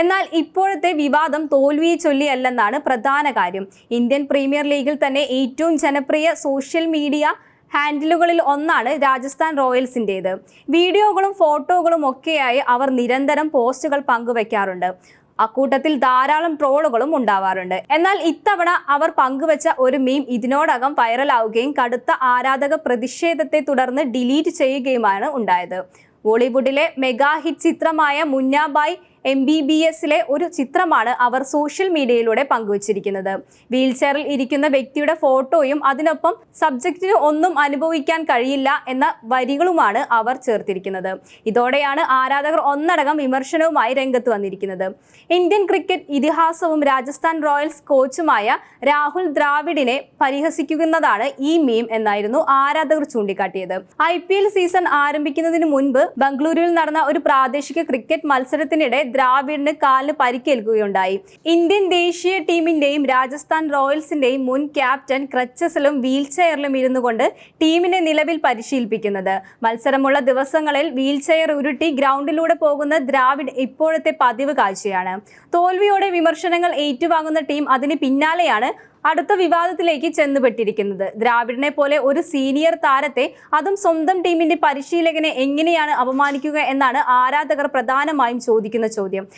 എന്നാൽ ഇപ്പോഴത്തെ വിവാദം തോൽവിയെ ചൊല്ലിയല്ലെന്നാണ് പ്രധാന കാര്യം. ഇന്ത്യൻ പ്രീമിയർ ലീഗിൽ തന്നെ ഏറ്റവും ജനപ്രിയ സോഷ്യൽ മീഡിയ ഹാൻഡിലുകളിൽ ഒന്നാണ് രാജസ്ഥാൻ റോയൽസിന്റേത്. വീഡിയോകളും ഫോട്ടോകളും ഒക്കെയായി അവർ നിരന്തരം പോസ്റ്റുകൾ പങ്കുവയ്ക്കാറുണ്ട് അക്കൂട്ടത്തിൽ ധാരാളം ട്രോളുകളും ഉണ്ടാവാറുണ്ട്. എന്നാൽ ഇത്തവണ അവർ പങ്കുവച്ച ഒരു മീം ഇതിനോടകം വൈറലാവുകയും കടുത്ത ആരാധക പ്രതിഷേധത്തെ തുടർന്ന് ഡിലീറ്റ് ചെയ്യുകയുമാണ് ഉണ്ടായത്. ബോളിവുഡിലെ മെഗാ ഹിറ്റ് ചിത്രമായ മുന്നാബായ് എം ബി ബി എസിലെ ഒരു ചിത്രമാണ് അവർ സോഷ്യൽ മീഡിയയിലൂടെ പങ്കുവച്ചിരിക്കുന്നത്. വീൽചെയറിൽ ഇരിക്കുന്ന വ്യക്തിയുടെ ഫോട്ടോയും അതിനൊപ്പം സബ്ജക്റ്റിന് ഒന്നും അനുഭവിക്കാൻ കഴിയില്ല എന്ന വരികളുമാണ് അവർ ചേർത്തിരിക്കുന്നത്. ഇതോടെയാണ് ആരാധകർ ഒന്നടങ്കം വിമർശനവുമായി രംഗത്ത് വന്നിരിക്കുന്നത്. ഇന്ത്യൻ ക്രിക്കറ്റ് ഇതിഹാസവും രാജസ്ഥാൻ റോയൽസ് കോച്ചുമായ രാഹുൽ ദ്രാവിഡിനെ പരിഹസിക്കുന്നതാണ് ഈ മീം എന്നായിരുന്നു ആരാധകർ ചൂണ്ടിക്കാട്ടിയത്. ഐ സീസൺ ആരംഭിക്കുന്നതിന് മുൻപ് ബംഗളൂരുവിൽ നടന്ന ഒരു പ്രാദേശിക ക്രിക്കറ്റ് മത്സരത്തിനിടെ ദ്രാവിഡിന് കാലിന് പരിക്കേൽക്കുകയുണ്ടായി. ഇന്ത്യൻ ദേശീയ ടീമിന്റെയും രാജസ്ഥാൻ റോയൽസിന്റെയും മുൻ ക്യാപ്റ്റൻ ക്രച്ചസിലും വീൽ ചെയറിലും ഇരുന്നു കൊണ്ട് ടീമിനെ നിലവിൽ പരിശീലിപ്പിക്കുന്നത്. മത്സരമുള്ള ദിവസങ്ങളിൽ വീൽ ചെയർ ഉരുട്ടി ഗ്രൗണ്ടിലൂടെ പോകുന്ന ദ്രാവിഡ് ഇപ്പോഴത്തെ പതിവ് കാഴ്ചയാണ്. തോൽവിയോടെ വിമർശനങ്ങൾ ഏറ്റുവാങ്ങുന്ന ടീം അതിന് പിന്നാലെയാണ് അടുത്ത വിവാദത്തിലേക്ക് ചെന്നുപെട്ടിരിക്കുന്നത്. ദ്രാവിഡിനെ പോലെ ഒരു സീനിയർ താരത്തെ അതും സ്വന്തം ടീമിന്റെ പരിശീലകനെ എങ്ങനെയാണ് അപമാനിക്കുക എന്നാണ് ആരാധകർ പ്രധാനമായും ചോദിക്കുന്ന ചോദ്യം.